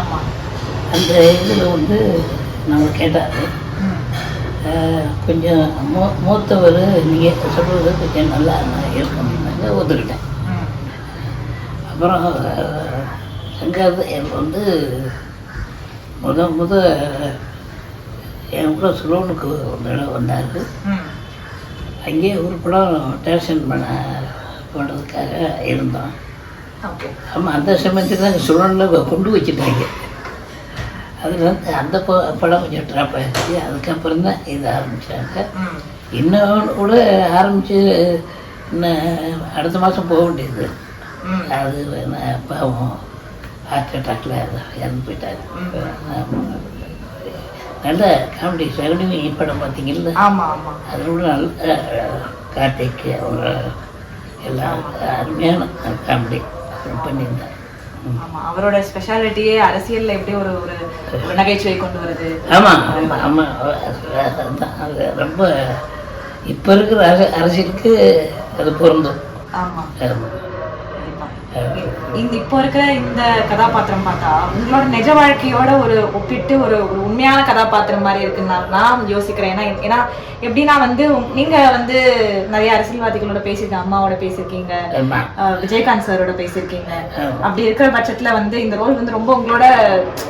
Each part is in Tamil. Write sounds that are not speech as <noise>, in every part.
ஆமா அந்த இதில் வந்து நம்ம கேட்டார். கொஞ்சம் மூ மூத்தவர் நீங்கள் சொல்கிறது கொஞ்சம் நல்லா இருக்கணும்னாங்க ஒத்துக்கிட்டேன். அப்புறம் சங்கர் எனக்கு வந்து முத முத என் கூட சுலோனுக்கு ஒரு தடவை வந்தார். அங்கேயே ஒரு படம் டேரக்ஷன் பண்ண பண்ணுறதுக்காக இருந்தோம் ஆமாம் அந்த சமயத்தில் தான் சுலோனில் கொண்டு வச்சுட்டாங்க அதில் வந்து அந்த படம் கொஞ்சம் ட்ராப் ஆகிடுச்சு அதுக்கப்புறம் தான் இது ஆரம்பித்தாங்க. இன்னும் கூட ஆரம்பித்து இன்னும் அடுத்த மாதம் போக வேண்டியது. அது வேணா பாவம் ஹார்ட் அட்டாக்ல இறந்து போயிட்டாரு. நல்ல காமெடி சகுனி படம் பார்த்தீங்கல்ல ஆமா ஆமா அதோட நல்ல கார்த்திக் அவங்க எல்லாம் அருமையான காமெடி பண்ணியிருந்தார். ஆமா அவரோட ஸ்பெஷாலிட்டியே அரசியல்ல எப்படி ஒரு ஒரு நகைச்சுவை கொண்டு வருது அதுதான் அது ரொம்ப இப்போ இருக்கிற அரச அரசியலுக்கு அது பொருந்தும் ஆமா ஆமா. ஆமா. இந்த இப்போ இருக்கிற இந்த கதாபாத்திரம் பார்த்தா உங்களோட நிஜ வாழ்க்கையோட ஒரு ஒப்பிட்டு ஒரு ஒரு உண்மையான கதாபாத்திரம் மாதிரி இருக்குன்னு நான் யோசிக்கிறேன். ஏன்னா ஏன்னா எப்படின்னா வந்து நீங்க வந்து நிறைய அரசியல்வாதிகளோட பேசியிருக்கீங்க அம்மாவோட பேசியிருக்கீங்க விஜயகாந்த் சாரோட பேசியிருக்கீங்க. அப்படி இருக்கிற பட்சத்துல வந்து இந்த ரோல் வந்து ரொம்ப உங்களோட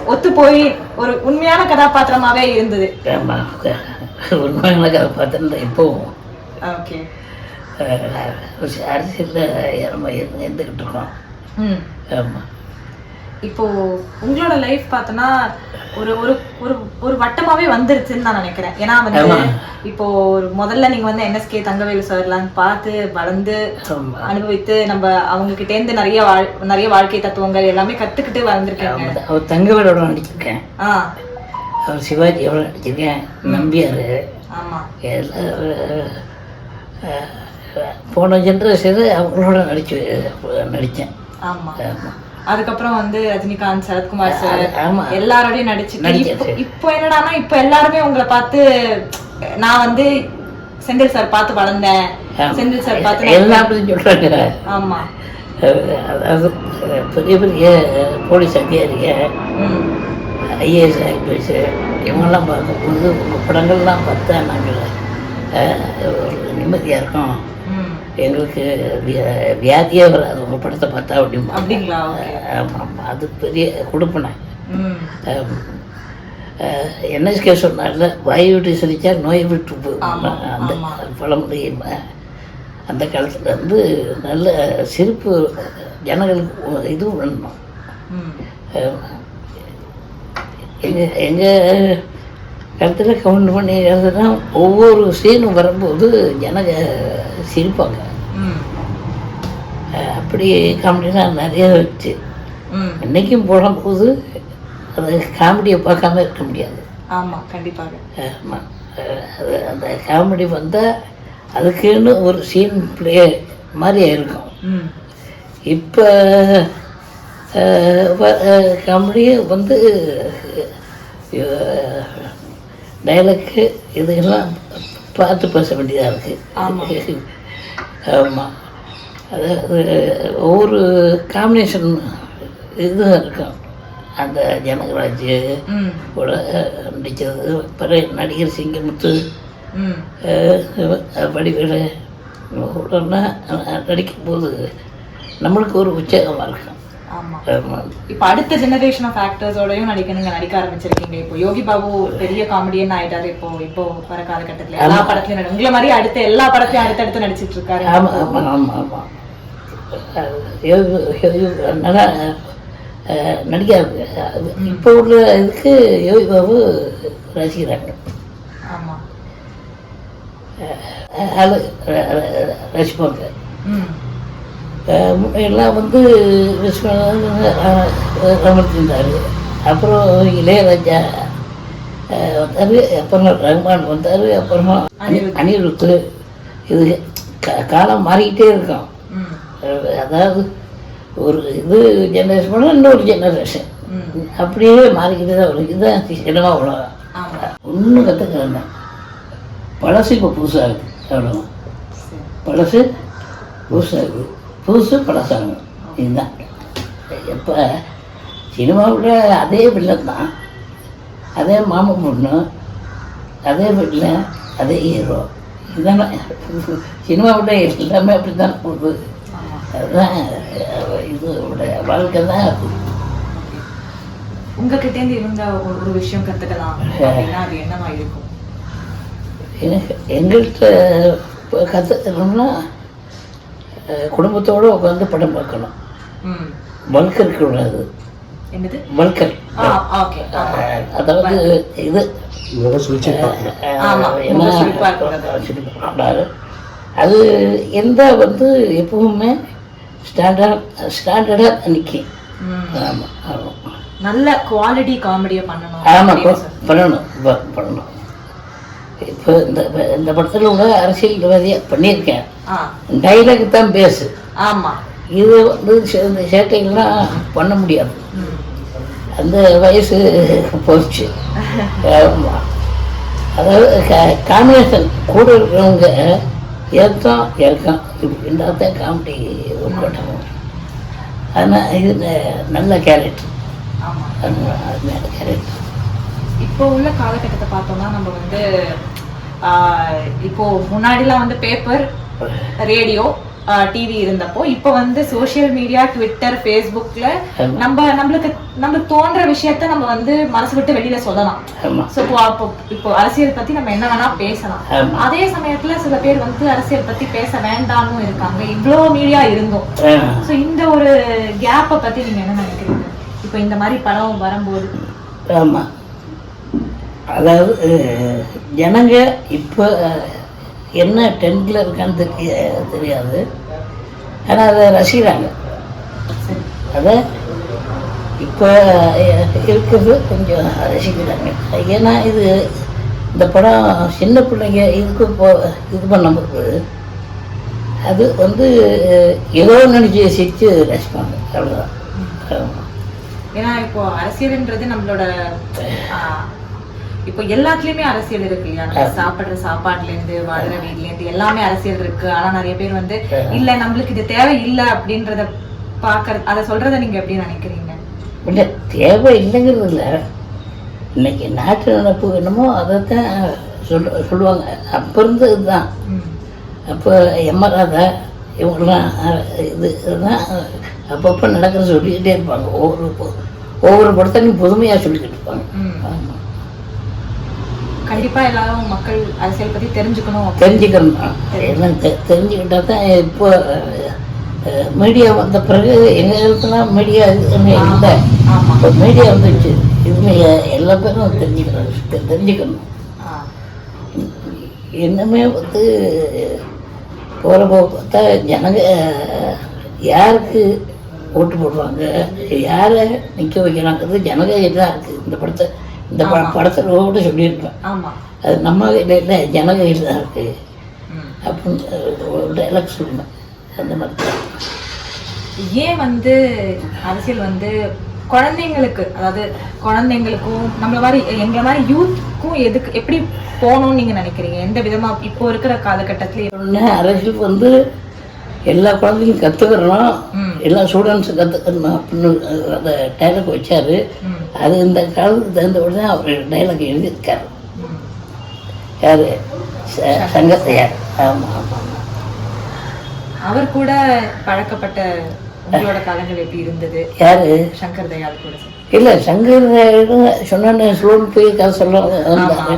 ஒத்து போய் ஒரு உண்மையான கதாபாத்திரமாவே இருந்தது. <laughs> உண்மையான கதை பார்த்தேன் இப்போவும். ஓகே. அரசியலில் நம்ம இருந்து- இருந்துக்கிட்டு இருக்கோம். ம். ஆமாம் இப்போ உங்களோட லைஃப் பார்த்தோன்னா ஒரு ஒரு ஒரு ஒரு வட்டமாவே வந்துருச்சுன்னு நான் நினைக்கிறேன். ஏன்னா வந்து. இப்போ ஒரு முதல்ல நீங்க வந்து என்எஸ்கே தங்கவேலு சார்லாம் பார்த்து வளர்ந்து ஆமாம் அனுபவித்து நம்ம அவங்க கிட்ட இருந்து நிறைய வாழ் நிறைய வாழ்க்கை தத்துவங்கள் எல்லாமே கத்துக்கிட்டு வளர்ந்துருக்கீங்க. அவர் தங்கவேலோட நடிச்சிருக்கேன். ஆ. அவர் சிவாஜி எவ்வளோ நடிச்சிருக்கேன். நம்பியார். ஆமா. எல்லாம் போன ஜென்ரேஷன் அவங்களோட நடிச்சு நடித்தேன் ஆமா. ஆமாம் அதுக்கப்புறம் வந்து ரஜினிகாந்த் சரத்குமார் சார். எல்லாரோடையும் நடிச்சாச்சு. இப்போ என்னடான்னா இப்போ எல்லாருமே உங்களை பார்த்து நான் வந்து செந்தில் சார் பார்த்து வளர்ந்தேன். செந்தில் சார் பார்த்து எல்லாம் அப்படி சொல்கிறாங்க ஆமா. அதாவது பெரிய பெரிய போலீஸ் அதிகாரிங்க ஐஏஎஸ் ஐபிஎஸ் இவங்கெல்லாம் பார்க்கும்போது உங்கள் படங்கள்லாம் பார்த்தா நாங்கள் ஒரு நிம்மதியாக இருக்கோம். எங்களுக்கு வியா- வியாதியே வராது உங்கள் படத்தை பார்த்தா அப்படிமா அப்படிங்களா? ஆமாம் அது பெரிய கொடுப்பனை என்எஸ்கே சொன்னார்ல வாய் விட்டு சிரிச்சா நோய் விட்டு அந்த ஆமா. பழமொழியும் அந்த காலத்தில் வந்து நல்ல சிரிப்பு ஜனங்களுக்கு இதுவும் வேணும். எங்கள் எங்கள் கருத்தில் கவுண்ட் பண்ணி எழுதுனா ஒவ்வொரு சீனும் வரும்போது ஜனங்க சிரிப்பாங்க. அப்படி காமெடிலாம் நிறைய வச்சு. இன்னைக்கும் போடும்போது அது காமெடியை பார்க்காம இருக்க முடியாது. ஆமா கண்டிப்பாக. ஆமாம் அது அந்த காமெடி வந்தால் அதுக்குன்னு ஒரு சீன் ப்ளே மாதிரி இருக்கும் இப்போ காமெடி வந்து டைலக்கு இதுக்கெல்லாம் பார்த்து பேச வேண்டியதாக. இருக்குது ஆமாம் அதாவது ஒவ்வொரு காம்பினேஷன் இதுவும் இருக்கும் அந்த ஜனகராஜ் கூட நடிக்கிறது அப்புறம் நடிகர் சிங்கமுத்து வடிவேலு உடனே நடிக்கும்போது நம்மளுக்கு ஒரு உற்சாகமாக இருக்கும். ஆமா. ஆமாம் இப்போ அடுத்த ஜெனரேஷன் ஆஃப் ஆக்டர்ஸோடயும் நடிக்க நீங்க நடிக்க ஆரம்பிச்சிருக்கீங்க. இப்போ யோகி பாபு பெரிய காமெடியன் ஆயிட்டாரு. இப்போ இப்போ வர காலகட்டத்துல எல்லா படத்துலயும் உங்களை மாதிரி அடுத்த எல்லா படத்தையும் அடுத்தடுத்து நடிச்சிட்டு இருக்காரு. ஆமாம் ஆமாம் ஆமாம் ஆமாம் நல்லா நடிக்காது இப்போ உள்ள இதுக்கு யோகி பாபு ரசிக்கிறாங்க ரசிப்பாங்க ம் அஹ், முன்னையெல்லாம் வந்து அமர்த்திருந்தார் அப்புறம் இளையராஜா வந்தார் அப்புறம் ரஹ்மான் வந்தார் அப்புறமா அனி- அனிருத்து இது காலம் மாறிக்கிட்டே இருக்கும் அதாவது ஒரு இது ஜெனரேஷன் பண்ணால் இன்னொரு ஜெனரேஷன் அப்படியே மாறிக்கிட்டே தான் வரும். இதுதான் சினிமா உலகம் ஒன்றும் கற்றுக்கிறேன் பழசு இப்போ புதுசாகுது. அவ்வளோ சரி. பழசு புதுசாகுது. புதுசு பழசாகும் இதுதான். எப்போ? சினிமாவில் அதே வில்லன் தான். அதே மாமன் பொண்ணு. அதே வில்லன் அதே ஹீரோ இதுதானே. சினிமாவில் எல்லாமே அப்படி தான் போகுது. அதுதான் அஹ், இது உடைய வாழ்க்கை தான் அது உங்ககிட்ட இருந்து இருந்த ஒரு ஒரு விஷயம் கத்துக்கலாம் அப்படின்னா அது என்னவா இருக்கும்? எங்கள்கிட்ட கற்றுக்கணும்னா குடும்பத்தோடு உட்காந்து படம் பார்க்கணும். ம். பல்க் இருக்கக்கூடாது என்னது? பல்கர் ஆ ஓகே. அதாவது இது என்ன. அது எந்த வந்து எப்பவுமே ஸ்டாண்டர்ட் ஸ்டாண்டர்டாக நிற்கும் ஆமாம் ஆமாம் நல்ல குவாலிட்டி காமெடியை பண்ணணும். ஆமாம். பண்ணணும் பண்ணணும். இப்போ இந்த இந்த படத்தில் உள்ள அரசியல்வாதியாக பண்ணியிருக்கேன். ஆ. டைலாக் தான் பேசு ஆமா. இது வந்து இந்த சேட்டைகள்லாம் பண்ண முடியாது. அந்த வயசு போச்சு. <laughs> அதாவது காம்பினேஷன் கூட இருக்கிறவங்க ஏற்றம் இறக்கம் இப்படி தான் காமெடி கொட்டணும் ஆனால் இது நல்ல கேரக்டர் நல்ல கேரக்டர் இப்போ உள்ள காலகட்டத்தை பார்த்தோம்னா நம்ம வந்து இப்போ முன்னாடிலாம் வந்து பேப்பர் ரேடியோ டிவி இருந்தப்போ இப்போ வந்து சோஷியல் மீடியா ட்விட்டர் ஃபேஸ்புக்ல. நம்ம நம்மளுக்கு நம்மளுக்கு தோன்ற விஷயத்த நம்ம வந்து மனசு விட்டு வெளியில சொல்லலாம். ஸோ இப்போ அப்போ இப்போ அரசியல் பத்தி நம்ம என்ன வேணா பேசலாம். அதே சமயத்துல சில பேர் வந்து அரசியல் பத்தி பேச வேண்டாம்னு இருக்காங்க. இவ்வளோ மீடியா இருந்தும். ஸோ இந்த ஒரு கேப்பை பத்தி நீங்க என்ன நினைக்கிறீங்க? இப்போ இந்த மாதிரி படம் வரும்போது. ஆமாம் அதாவது ஜனங்க இப்போ என்ன டென்த்தில் இருக்கான்னு தெரிய- தெரியாது. ஆனால் அதை ரசிக்கிறாங்க. அதை இப்போ இருக்கிறது கொஞ்சம் ரசிக்கிறாங்க. ஏன்னா இது இந்த படம் சின்ன பிள்ளைங்க இதுக்கு போ இது பண்ணும்போது அது வந்து ஏதோ நினச்சி சிரித்து ரசிப்பாங்க. அவ்வளோதான் ஏன்னா இப்போ அரசியல்ன்றது நம்மளோட இப்போ எல்லாத்துலயுமே அரசியல் இருக்கு இல்லையா? நம்ம சாப்பிடுற சாப்பாட்டுல இருந்து வாழ்ற வீட்ல இருந்து எல்லாமே அரசியல் இருக்கு. ஆனா நிறைய பேர் வந்து இல்ல நம்மளுக்கு இது தேவை இல்ல அப்படின்றத பாக்குறது அதை சொல்றத நீங்க எப்படி நினைக்கிறீங்க? இல்லை தேவை இல்லைங்கிறது இல்லை. இன்னைக்கு நாட்டு நடப்பு என்னமோ அதைத்தான் சொல்ல சொல்லுவாங்க. அப்போ இருந்தது தான். அப்போ எம்மராதா இவங்கெல்லாம் அஹ், இது இதுதான் அப்பப்போ நடக்கிறது சொல்லிக்கிட்டே இருப்பாங்க. ஒவ்வொரு ஒவ்வொரு படத்தையும் புதுமையாக சொல்லிக்கிட்டு இருப்பாங்க. கண்டிப்பா எல்லாரும் மக்கள் அரசியல் பத்தி தெரிஞ்சுக்கணும் தெரிஞ்சுக்கணும். தெரிஞ்சுக்கிட்டா தான் இப்போ மீடியா வந்த பிறகு எங்கள் இடத்துலாம் மீடியா இல்லை. இப்போ மீடியா வந்துச்சு இதுல எல்லா பேரும் தெரிஞ்சுக்கணும். தெ- தெரிஞ்சுக்கணும். இன்னுமே வந்து போகிற போக பார்த்தா ஜனங்க யாருக்கு ஓட்டு போடுவாங்க யாரை நிற்க வைக்கிறாங்கிறது ஜனங்க தான் இருக்குது இந்த படத்தை இந்த ப படத்தில் கூட சொல்லியிருப்பேன். ஆமா. அது நம்ம இல்லை ஜனங்க கையில் தான் இருக்குது. அப்படின்னு டைலாக் சொல்லுவேன். அந்த மாதிரி. தான். ஏன் வந்து அரசியல் வந்து குழந்தைங்களுக்கு அதாவது குழந்தைங்களுக்கும் நம்மள மாதிரி எங்க மாதிரி யூத்துக்கும் எதுக்கு எப்படி போகணும்னு நீங்க நினைக்கிறீங்க? எந்த விதமா இப்போ இருக்கிற காலகட்டத்துல? அரசியல் வந்து எல்லா குழந்தையும் கற்றுக்கிறணும் ம். எல்லா ஸ்டூடெண்ட்ஸும் கற்றுக்கணும் அப்படின்னு அந்த டைலாக் வச்சார். அது இந்த காலத்துக்கு தகுந்த உடனே அவர் டைலாக் எழுதியிருக்காரு. யார்? சங்கத்தையார். ஆமாம் ஆமாம் அவர் கூட பழக்கப்பட்ட உங்களோட காலங்கள் எப்படி இருந்தது? யார்? சங்கர் தயாள் கூட. இல்லை சங்கர் சொன்னேன்னு ஸ்லோன் போய் கதை சொல்ல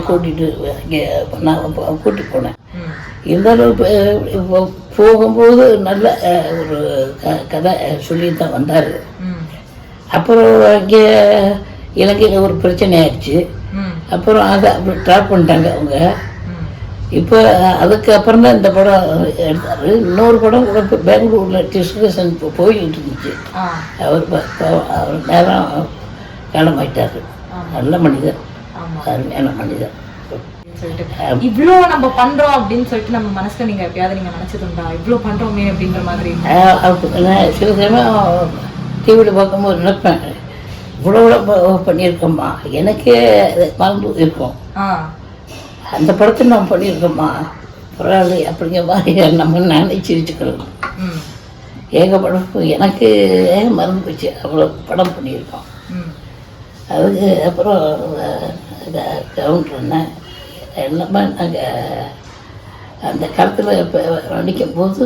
கூட்டிகிட்டு இங்கே நான் கூட்டிட்டு போனேன். இருந்தாலும் இப்போ போகும்போது நல்ல ஒரு கதை சொல்லி தான் வந்தார். அப்புறம் இங்கே இலங்கையில் ஒரு பிரச்சனை ஆயிடுச்சு. அப்புறம் அதை அப்படி ட்ராப் பண்ணிட்டாங்க அவங்க. இப்போ அதுக்கு அப்புறம் தான் இந்த படம் எடுத்தார். இன்னொரு படம் கூட இப்போ பெங்களூரில் டிஸ்கஷன் இப்போ போய்கிட்டு இருந்துச்சு. அவர் அவர் நேரம் காலமாயிட்டார். ஆமா. நல்ல மனிதர். அருமையான மனிதர். சொல்லிட்டு இவ்ளோ நம்ம பண்றோம் அப்படின்னு சொல்லிட்டு நம்ம மனசுல நீங்க எப்பயாவது நீங்க நினைச்சதுண்டா? இவ்ளோ பண்றோமே அப்படின்ற மாதிரி. சில சமயம் டிவியில் பார்க்கும்போது நினைப்பேன் இவ்வளோ இவ்வளோ பண்ணியிருக்கோம்மா. எனக்கே மறந்து இருக்கும் அந்த படத்தை நான் பண்ணியிருக்கோம்மா. பரவாயில்ல அப்படிங்கிற மாதிரி நம்ம நினைச்சு வச்சுக்கிறது ம். ஏக படம் எனக்கு மறந்து போச்சு அவ்வளோ படம் பண்ணியிருக்கோம். அதுக்கு அப்புறம் கவுண்டர்னா எல்லாமே நாங்கள் அந்த காலத்தில் இப்போ நடிக்கும் போது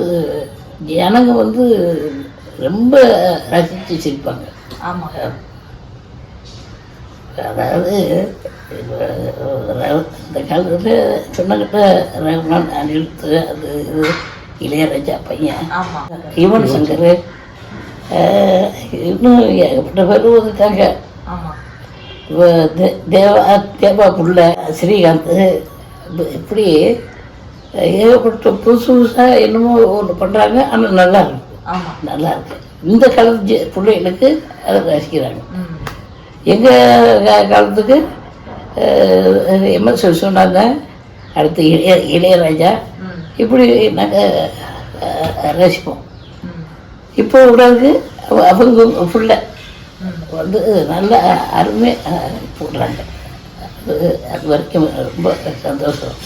ஜனங்க வந்து ரொம்ப ரசித்து சிரிப்பாங்க. ஆமா. அதாவது இந்த காலத்தில் சொன்னக்கிட்ட ரகுமான் அனிருத்து அது இது இளையராஜா பையன் யுவன் சங்கர் இன்னும் ஏகப்பட்ட பேர் தே- தேவா தேவா புள்ள ஸ்ரீகாந்த் இப்ப இப்படி ஏகப்பட்ட புதுசு புதுசாக என்னமோ ஒன்று பண்ணுறாங்க ஆனால் நல்லா இருக்கு. நல்லா இருக்கு. இந்த காலத்து பிள்ளைகளுக்கு அதை ரசிக்கிறாங்க. எங்கள் காலத்துக்கு எம்எஸ் விஸ்வநாதன் அடுத்து இளைய இளையராஜா. இப்படி நாங்கள் ரசிப்போம். இப்போ விடாது அவங்க புள்ள வந்து நல்ல அருமையாக போடுறாங்க. அது அது வரைக்கும் ரொம்ப சந்தோஷம்.